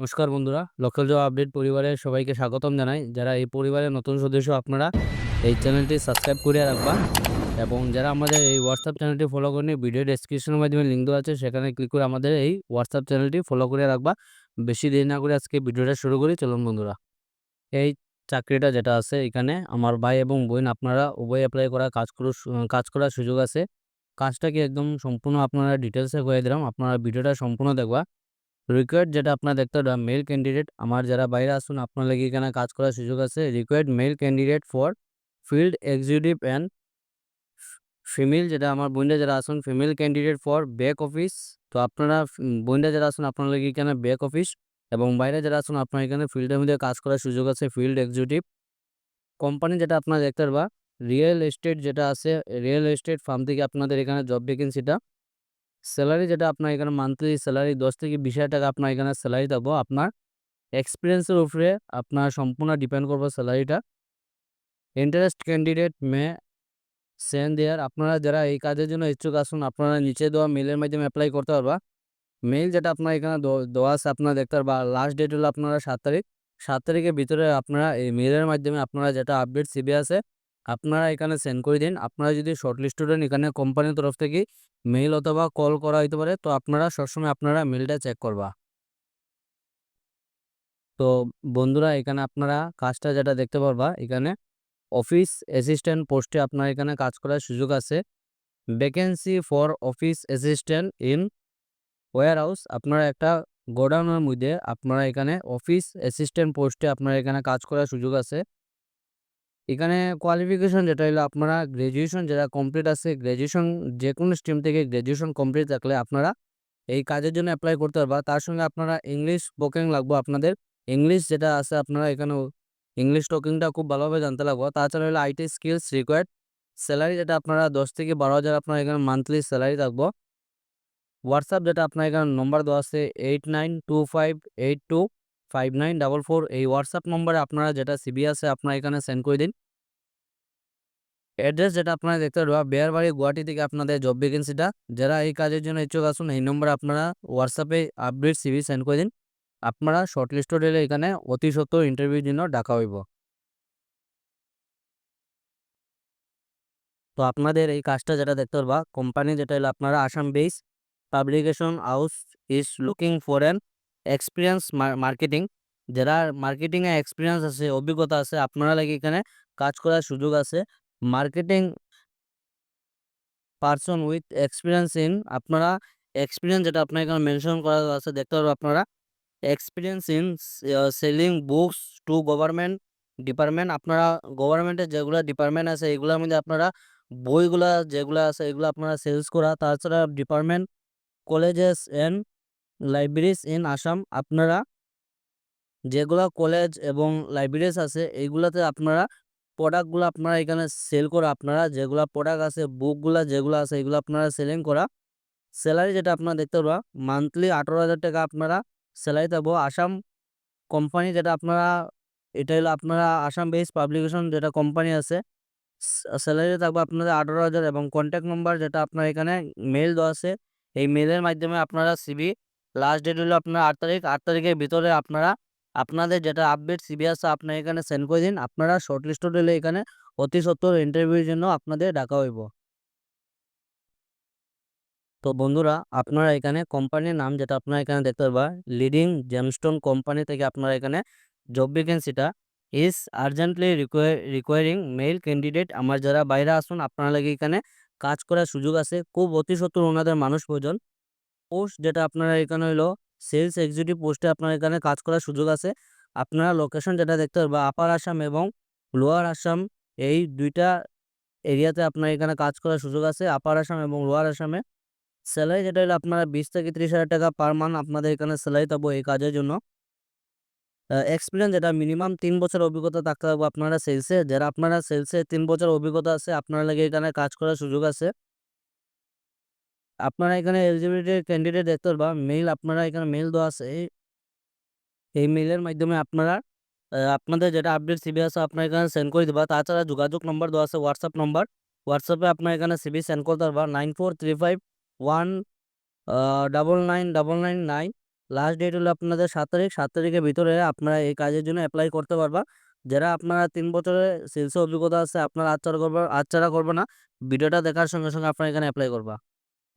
নমস্কার বন্ধুরা local job update পরিবারের সবাইকে স্বাগতম জানাই। যারা এই পরিবারের নতুন সদস্য, আপনারা এই চ্যানেলটি সাবস্ক্রাইব করে রাখবা। এবং যারা আমাদের এই হোয়াটসঅ্যাপ চ্যানেলটি ফলো করেনি ভিডিও ডেসক্রিপশনের মাধ্যমে লিঙ্ক দেওয়া আছে, সেখানে ক্লিক করে আমাদের এই হোয়াটসঅ্যাপ চ্যানেলটি ফলো করে রাখবা। বেশি দেরি না করে আজকে ভিডিওটা শুরু করি, চলুন বন্ধুরা। এই চাকরিটা যেটা আছে, এখানে আমার ভাই এবং বোন, আপনারা উভয় অ্যাপ্লাই করা কাজ করু, কাজ করার সুযোগ আছে। কাজটাকে একদম সম্পূর্ণ আপনারা ডিটেলসে করে দিলাম, আপনারা ভিডিওটা সম্পূর্ণ দেখবা। রিকোয়ার্ড যেটা আপনার দেখতে হবে মেল ক্যান্ডিডেট আমার যারা বাইরে আসুন আপনার লাগি এখানে কাজ করার সুযোগ আছে? Required male candidate for field executive and female যেটা আমার বোনরা যারা আসুন female candidate for back office তো আপনারা বোনরা যারা আসুন আপনার লাগি এখানে ব্যাক অফিস এবং বাইরে যারা আসুন, আপনার এখানে ফিল্ডের মধ্যে কাজ করার সুযোগ আছে ফিল্ড এক্সিকিউটিভ কোম্পানি যেটা আপনার দেখতে পারবা রিয়েল এস্টেট যেটা আছে রিয়েল এস্টেট ফার্ম থেকে আপনাদের এখানে জব ভ্যাকেন্সিটা স্যালারি যেটা আপনার এখানে মান্থলি স্যালারি দশ থেকে বিশ হাজার টাকা আপনার এখানে স্যালারি দেবো। আপনার এক্সপিরিয়েন্সের উপরে আপনার সম্পূর্ণ ডিপেন্ড করব স্যালারিটা। Interest candidate may send their আপনারা যারা এই কাজের জন্য ইচ্ছুক আসুন আপনারা নিচে দেওয়া মেলের মাধ্যমে অ্যাপ্লাই করতে পারবা। মেল যেটা আপনার এখানে দেওয়া আছে আপনারা দেখতে পারবা। লাস্ট ডেট হলো আপনারা সাত তারিখ। সাত তারিখের ভিতরে আপনারা এই মেলের মাধ্যমে আপনারা যেটা আপডেট সিবি আছে আপনারা এখানে সেন্ড করে দিন। আপনারা যদি শর্ট লিস্টেড এখানে কোম্পানির তরফ থেকে মেইল অথবা কল করা হইতে পারে, তো আপনারা সবসময় আপনারা মেলটা চেক করবা। তো বন্ধুরা, এখানে আপনারা কাজটা যেটা দেখতে পারবা, এখানে অফিস অ্যাসিস্ট্যান্ট পোস্টে আপনার এখানে কাজ করার সুযোগ আছে। Vacancy for office assistant in warehouse আপনারা একটা গোডাউনের মধ্যে আপনারা এখানে অফিস অ্যাসিস্ট্যান্ট পোস্টে আপনার এখানে কাজ করার সুযোগ আছে। এখানে কোয়ালিফিকেশন যেটা হলো আপনারা গ্র্যাজুয়েশন যারা কমপ্লিট আছে গ্র্যাজুয়েশন যে কোনো স্ট্রিম থেকে গ্র্যাজুয়েশন কমপ্লিট থাকলে আপনারা এই কাজের জন্য অ্যাপ্লাই করতে পারবা। তার সঙ্গে আপনারা ইংলিশ স্পোকিং লাগবে আপনাদের। ইংলিশ যেটা আছে আপনারা এখানে ইংলিশ টকিংটা খুব ভালোভাবে জানতে লাগবো। তাছাড়া হলো আইটি স্কিলস রিকোয়ার্ড স্যালারি যেটা আপনারা দশ থেকে বারো হাজার আপনার এখানে মান্থলি স্যালারি থাকব। হোয়াটসঅ্যাপ যেটা আপনার এখানে নম্বর দেওয়া আছে eight nine two five eight two five nine double four এই হোয়াটসঅ্যাপ নম্বরে আপনারা যেটা সিবি আছে আপনারা এখানে সেন্ড করে দিন। অ্যাড্রেস যেটা আপনারা দেখতে পারবা বেয়ারবাড়ি গুয়াহাটি থেকে আপনাদের জব ভ্যাকেন্সিটা যারা এই কাজের জন্য ইচ্ছুক আসুন এই নম্বরে আপনারা হোয়াটসঅ্যাপে আপডেট সিবি সেন্ড করে দিন। আপনারা শর্ট লিস্টেড হলে এখানে অতি সত্তর ইন্টারভিউর জন্য ডাকা হইব। তো আপনাদের এই কাজটা যেটা দেখতে পারবা কোম্পানি যেটা হলো আপনারা Assam base publication house is looking for an experience marketing যারা মার্কেটিংয়ে এক্সপিরিয়েন্স আছে, অভিজ্ঞতা আছে, আপনারা লাগে এখানে কাজ করার সুযোগ আছে। Marketing person with experience in আপনারা এক্সপিরিয়েন্স যেটা আপনার এখানে মেনশন করা আছে, দেখতে পারব আপনারা। Experience in selling books to government department আপনারা গভর্নমেন্টের যেগুলো ডিপার্টমেন্ট আছে, এগুলোর মধ্যে আপনারা বইগুলা যেগুলো আছে, এগুলো আপনারা সেলস করা। তাছাড়া department colleges and libraries in Assam আপনারা যেগুলো কলেজ এবং লাইব্রেরিজ আছে, এইগুলাতে আপনারা প্রোডাক্টগুলো আপনারা এখানে সেল করা, আপনারা যেগুলো প্রোডাক্ট আছে বুকগুলা যেগুলো আছে, এগুলো আপনারা সেলিং করা। স্যালারি যেটা আপনারা দেখতে পারবা মান্থলি আঠারো হাজার টাকা আপনারা স্যালারি দেবো আসাম কোম্পানি যেটা আপনারা, এটা হলো আপনারা আসাম বেস পাবলিকেশন যেটা কোম্পানি আছে স্যালারি থাকবে আপনাদের আঠারো হাজার এবং কন্ট্যাক্ট নাম্বার যেটা আপনার এখানে মেল দেওয়া আছে, এই মেলের মাধ্যমে আপনারা সিবি লাস্ট ডেট হলো আপনার আট তারিখ। আট তারিখের ভিতরে আপনারা, আপনাদের যেটা আপডেট সিবি আছে আপনার এখানে সেন্ড করে দিন। আপনারা শর্ট লিস্টেড হলে এখানে অতি সত্তর ইন্টারভিউর জন্য আপনাদের ডাকা হইব। তো বন্ধুরা, আপনারা এখানে কোম্পানির নাম যেটা আপনারা এখানে দেখতে পারবা লিডিং জেমস্টোন কোম্পানি থেকে আপনারা এখানে job ভ্যাকেন্সিটা is urgently require requiring male candidate আমার যারা বাইরে আসুন আপনারা লাগে এখানে কাজ করার সুযোগ আছে। খুব অতি সত্তর ওনাদের মানুষ প্রয়োজন। পোস্ট যেটা আপনারা এখানে হলো সেলস এক্সিকিউটিভ পোস্টে আপনার এখানে কাজ করার সুযোগ আছে। আপনারা লোকেশন যেটা দেখতে পারবা আপার আসাম এবং লোয়ার আসাম, এই দুইটা এরিয়াতে আপনার এখানে কাজ করার সুযোগ আছে। আপার আসাম এবং লোয়ার আসামে। স্যালারি যেটা হলো আপনারা বিশ থেকে ত্রিশ হাজার টাকা পার মান্থ আপনাদের এখানে স্যালারি পাবো এই কাজের জন্য। এক্সপিরিয়েন্স যেটা মিনিমাম তিন বছর অভিজ্ঞতা থাকতে হবে আপনারা সেলসে। যারা আপনারা সেলসে তিন বছর অভিজ্ঞতা আছে, আপনারা লাগে এখানে কাজ করার সুযোগ আছে। আপনারা এখানে এলিজিবিলিটি ক্যান্ডিডেট দেখতে পারবা। মেইল আপনারা এখানে মেইল দেওয়া আছে। এই মেইলের মাধ্যমে আপনারা আপনাদের যেটা আপডেট সিবি আছে আপনার এখানে সেন্ড করে দেবা। তাছাড়া যোগাযোগ নম্বর দেওয়া আছে হোয়াটসঅ্যাপ নম্বর হোয়াটসঅ্যাপে আপনার এখানে সিবি সেন্ড করতে পারবা। Nine four three five one double nine double nine nine last date হলো আপনাদের সাত তারিখ। সাত তারিখের ভিতরে আপনারা এই কাজের জন্য অ্যাপ্লাই করতে পারবা। যারা আপনারা তিন বছরের সেলসের অভিজ্ঞতা আছে, আপনারা আচ্ছাড়া করবে আচ্ছাড়া করবে না। ভিডিওটা দেখার সঙ্গে সঙ্গে আপনারা এখানে অ্যাপ্লাই করবা।